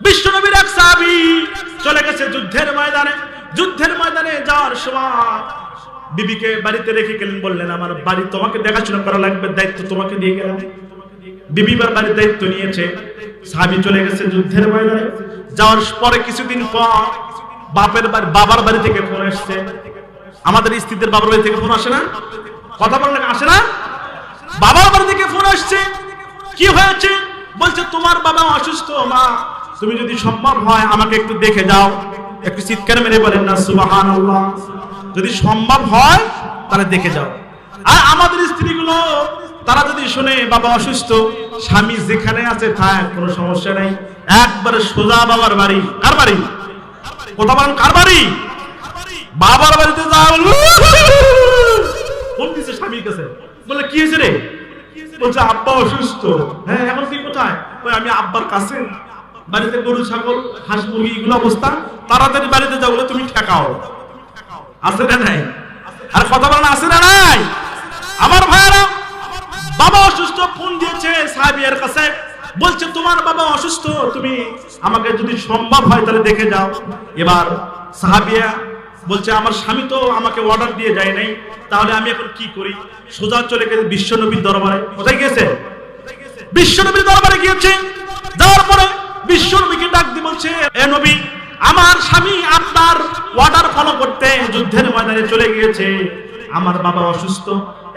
বিশ্বনবীর এক সাহাবী চলে গেছে যুদ্ধের ময়দানে। যুদ্ধের ময়দানে যাওয়ার সময় বিবিকে বাড়িতে রেখে গেলেন, বললেন, আমার বাড়ি তোমাকে দেখাশোনা করা লাগবে, দায়িত্ব তোমাকে দিয়ে গেলাম। বিবিবার বাড়ির দায়িত্ব নিয়েছে। সাহাবি চলে গেছে যুদ্ধের ময়দানে। যাওয়ার পরে কিছুদিন পর বাপের বাড়ি, বাবার বাড়ি থেকে ফোন আসছে। আমাদের স্ত্রীদের বাবার বাড়ি থেকে ফোন আসে না? কথা বললেন আসে না? বাবার বাড়ি থেকে ফোন আসছে। কি হয়েছে? বলছে, তোমার বাবা অসুস্থ, মা। তুমি যদি সম্ভব হয়, আমাকে একটু দেখে যাও। একটু চিৎকার মেরে বলেন না সুবাহান যদি সম্ভব হয়, তাহলে দেখে যাও। আর আমাদের স্ত্রীগুলো, তারা যদি শুনে বাবা অসুস্থ, স্বামী যেখানে আছে থাক কোনো সমস্যা নেই। একবারে সোজা বাবার বাড়ি। কার বাড়ি? কোথা বলেন, কার বাড়ি? বাবার বাড়িতে যাও ফোন স্বামীর কাছে। বলে, কি হয়েছে রে? বলছে, আব্বা অসুস্থ। হ্যাঁ এখন তুই কোথায় আমি আব্বার কাছে বাড়িতে গরু, ছাগল, হাঁস, মুরগি এগুলো অবস্থা। তাড়াতাড়ি বাড়িতে যাও তুমি ঠেকাও। আছে না নাই? আর কথা বলেন আছে না নাই? আমার ভাইরা বাবা অসুস্থ, ফোন দিয়েছে সাহেবের কাছে। বলছে, তোমার বাবা অসুস্থ, তুমি আমাকে যদি সম্ভব হয় তাহলে দেখে যাও। এবার সাহাবিয়া বলছে, আমার স্বামী তো আমাকে অর্ডার দিয়ে যায় নাই, তাহলে আমি এখন কি করি? সোজা চলে গেছে বিশ্বনবীর দরবারে। কোথায় গেছে বিশ্বনবীর দরবারে গিয়েছে। ডাক বলছে, এ নবী, আমার স্বামী আপনার ফলো করতে যুদ্ধের ময়দানে চলে গিয়েছে। আমার বাবা অসুস্থ,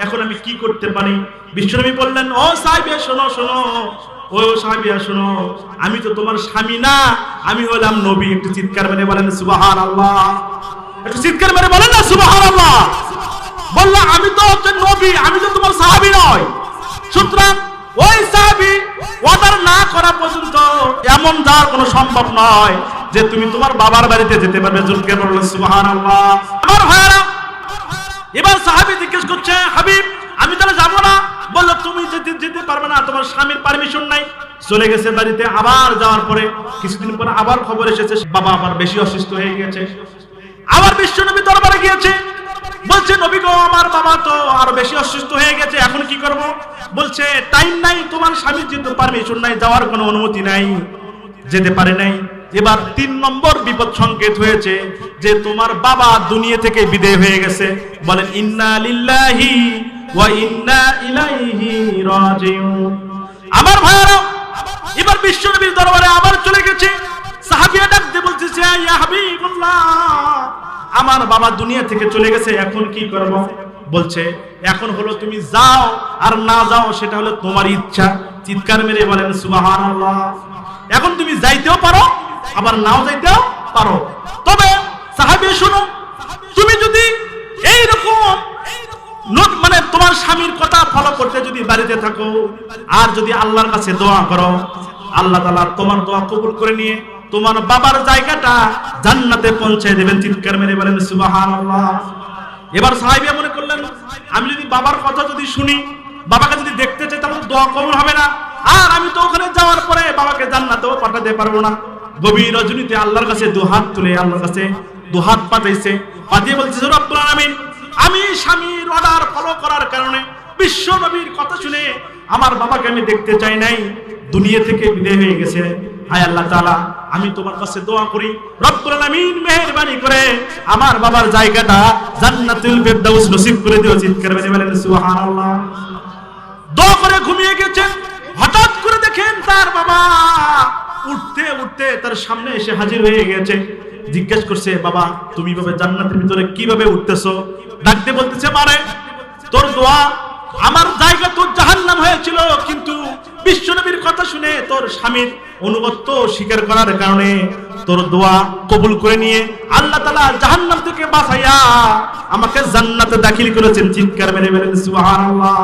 এখন আমি কি করতে পারি? বিশ্বনবী বললেন, ও সাহেবিয়া শোনো শোনো, ও সাহেবিয়া শোনো, আমি তো তোমার স্বামী না, আমি হলাম নবী। একটু চিৎকার মেরে বলেন সুবাহার আল্লাহ একটু চিৎকার মেরে বলেন না সুবাহার আল্লাহ বলল, আমি তো হচ্ছে নবী, আমি তো তোমার সাহাবি নয়। সুতরাং ওই সাহাবি অর্ডার না করা পর্যন্ত এমন যাওয়ার কোনো সম্ভব নয় যে তুমি তোমার বাবার বাড়িতে যেতে পারবে। জুলকে বলল সুবাহান আল্লাহ আমার এবার সাহাবি জিজ্ঞেস করছে, হাবিব, আমি তাহলে যাব না? বলল, তুমি যেতে যেতে পারবে না, তোমার স্বামীর পারমিশন নাই। চলে গেছে বাড়িতে, আবার যাওয়ার পরে কিছুদিন পরে আবার খবর এসেছে, বাবা আবার বেশি অসুস্থ হয়ে গেছে আবার বিশ্ব বিশ্বনবী দরবারে গিয়েছে। বলছে, নবী গো, আমার বাবা তো আরও বেশি অসুস্থ হয়ে গেছে, এখন কি করব? বলছে টাইম নাই, তোমার স্বামীর যেহেতু পারমিশন নাই, যাওয়ার কোনো অনুমতি নাই। যেতে পারে নাই। এবার তিন নম্বর বিপদ সংকেত হয়েছে যে তোমার বাবা দুনিয়া থেকে বিদায় হয়ে গেছে। বলেন, ইন্না লিল্লাহি ওয়া ইন্না ইলাইহি রাজিউন। আমার ভাইরা এবার বিশ্বনবীর দরবারে আবার চলে গেছে। সাহাবিয়া ডাক দিয়ে বলতেছে, ইয়া হাবিবুল্লাহ, আমার বাবা দুনিয়া থেকে চলে গেছে, এখন কি করব? বলছে, এখন হলো তুমি যাও আর না যাও, সেটা হলো তোমার ইচ্ছা। চিৎকার মেরে বলেন, সুবহানাল্লাহ। এখন তুমি যাইতেও পারো, আবার নাও যাইতেও পারো। তবে সাহাবী, শুনো, তুমি যদি এই রকম নোট মানে তোমার স্বামীর কথা ফলো করতে যদি বাড়িতে থাকো, আর যদি আল্লাহর কাছে দোয়া করো, আল্লাহ তাআলা তোমার দোয়া কবুল করে নিয়ে তোমার বাবার জায়গাটা জান্নাতে পৌঁছে দেবেন, চিৎকার মেরে বলেন, সুবহানাল্লাহ। এবার সাহাবিয়া মনে করলেন, আমি যদি বাবার কথা যদি শুনি বাবাকে যদি দেখতে চাই, তাহলে দোয়া কবুল হবে না। আর আমি তো ওখানে যাওয়ার পরে বাবাকে জান্নাতেও পাঠাতে পারব না। গভীর রজনীতে আল্লাহর কাছে দুহাত তুলে, আল্লাহর কাছে দুহাত পাঠাইছে। পাঠিয়ে বলছে রব্বুল আলামিন, আমি স্বামীর অর্ডার ফলো করার কারণে বিশ্ব নবীর কথা শুনে আমার বাবাকে আমি দেখতে চাই নাই। দুনিয়া থেকে বিদায় হয়ে গেছে। হায় আল্লাহ তাআলা আমি তোমার কাছে দোয়া করি। রব্বুল আলামিন মেহেরবানি করে আমার বাবার জায়গাটা জান্নাতুল ফেরদাউস নসিব করে দিও, চিৎকার মেরে বলেন, সুবহানাল্লাহ। দোয়া করে ঘুমিয়ে গেছেন, হঠাৎ করে দেখেন তার বাবা উঠতে উঠতে তার সামনে এসে হাজির হয়ে গেছে। জিজ্ঞেস করছে, বাবা, তুমি ভাবে জান্নাতের ভিতরে কীভাবে উঠতেছো? ডাকতে বলতেছে মারে তোর দোয়া, আমার জায়গা তোর জাহান্নাম হয়েছিল, কিন্তু বিশ্বনবীর শুনে তোর স্বামীর অনুগত্য স্বীকার করার কারণে তোর দোয়া কবুল করে নিয়ে আল্লাহ তালা জাহান্নাম থেকে বাঁচাইয়া আমাকে জান্নাতে দাখিল করেছেন। চিৎকার মেরে মেরে সুবহানাল্লাহ।